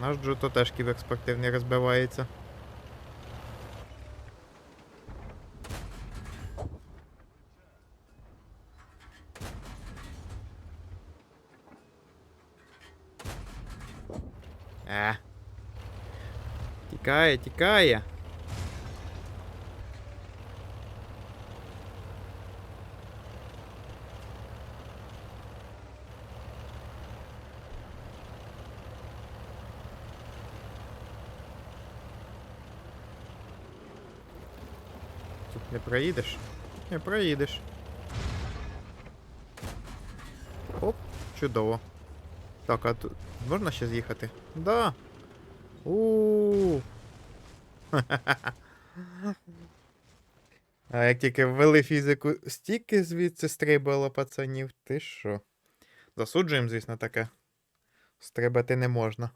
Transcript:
Наш Джуто теж кібер спортивний розбивається. Е. Тікає, тікає. Тут не проїдеш? Не проїдеш. Оп, чудово. Так, а тут можна ще з'їхати? Да. у А як тільки ввели фізику, стільки звідси стрибало пацанів, ти що? Засуджуємо, звісно, таке. Стрибати не можна.